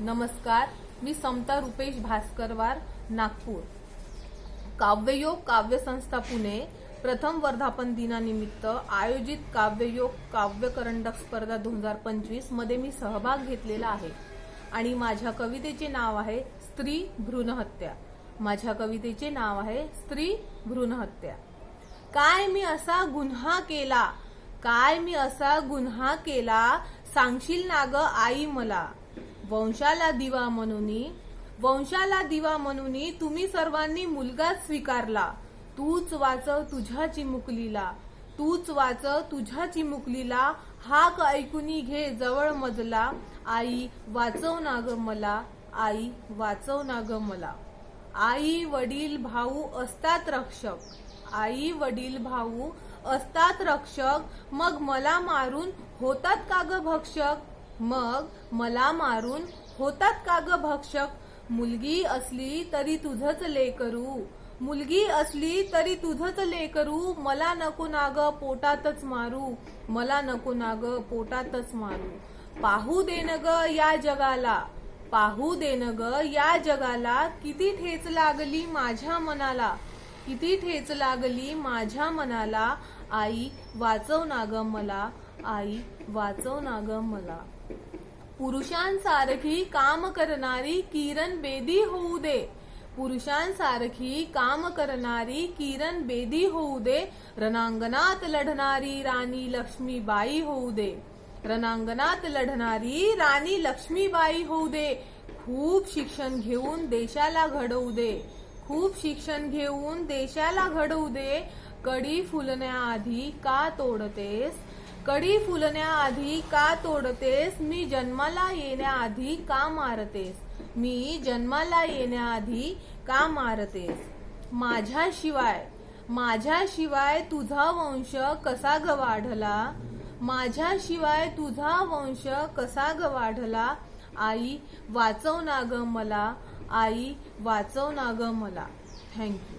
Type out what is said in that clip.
नमस्कार मी समता रुपेश भास्करवार नागपूर. काव्ययोग काव्य संस्था पुणे प्रथम वर्धापन दिनानिमित्त आयोजित काव्ययोग काव्य करंडक स्पर्धा दोन हजार पंचवीसमध्ये मी सहभाग घेतलेला आहे आणि माझ्या कवितेचे नाव आहे स्त्री भ्रूणहत्या माझ्या कवितेचे नाव आहे स्त्री भ्रूणहत्या काय मी असा गुन्हा केला? काय मी असा गुन्हा केला? सांगशील ना ग आई मला. वंशाला दिवा म्हणून वंशाला दिवा म्हणून तुम्ही सर्वांनी मुलगाच स्वीकारला. तूच वाचव तुझ्या चिमुकलीला. तूच वाचव तुझ्या चिमुकलीला. हाक ऐकुनी घे जवळ मजला. आई वाचव ना ग मला. आई वाचव ना ग मला. आई वडील भाऊ असतात रक्षक. आई वडील भाऊ असतात रक्षक. मग मला मारून होतात का ग भक्षक? मग मला मारून होतात का ग भक्षक? मुलगी असली तरी तुझच लेकरू मुलगी असली तरी तुझच लेकरू मला नको ना पोटातच मारू. मला नको ना पोटातच मारू. पाहू देन ग या जगाला. पाहू देन ग या जगाला. किती ठेच लागली माझ्या मनाला. किती ठेच लागली माझ्या मनाला. आई वाचव ना ग मला. आई वाचव ना ग मला. पुरुषांसारखी काम करणारी किरण बेदी होऊ दे. पुरुषांसारखी काम करणारी किरण बेदी होऊ दे. रणांगणात लढणारी राणी लक्ष्मीबाई होऊ दे. रणांगणात लढणारी राणी लक्ष्मीबाई होऊ दे. खूप शिक्षण घेऊन देशाला घडवू दे. खूप शिक्षण घेऊन देशाला घडवू दे. कडी फुलण्याआधी का तोडतेस? कडी फुलण्याआधी का तोडतेस? मी जन्माला येण्याआधी का मारतेस? मी जन्माला येण्याआधी का मारतेस? माझ्याशिवाय माझ्याशिवाय तुझा वंश कसा ग वाढला? माझ्याशिवाय तुझा वंश कसा ग वाढला? आई वाचव ना ग मला. आई वाचव ना ग मला. थँक्यू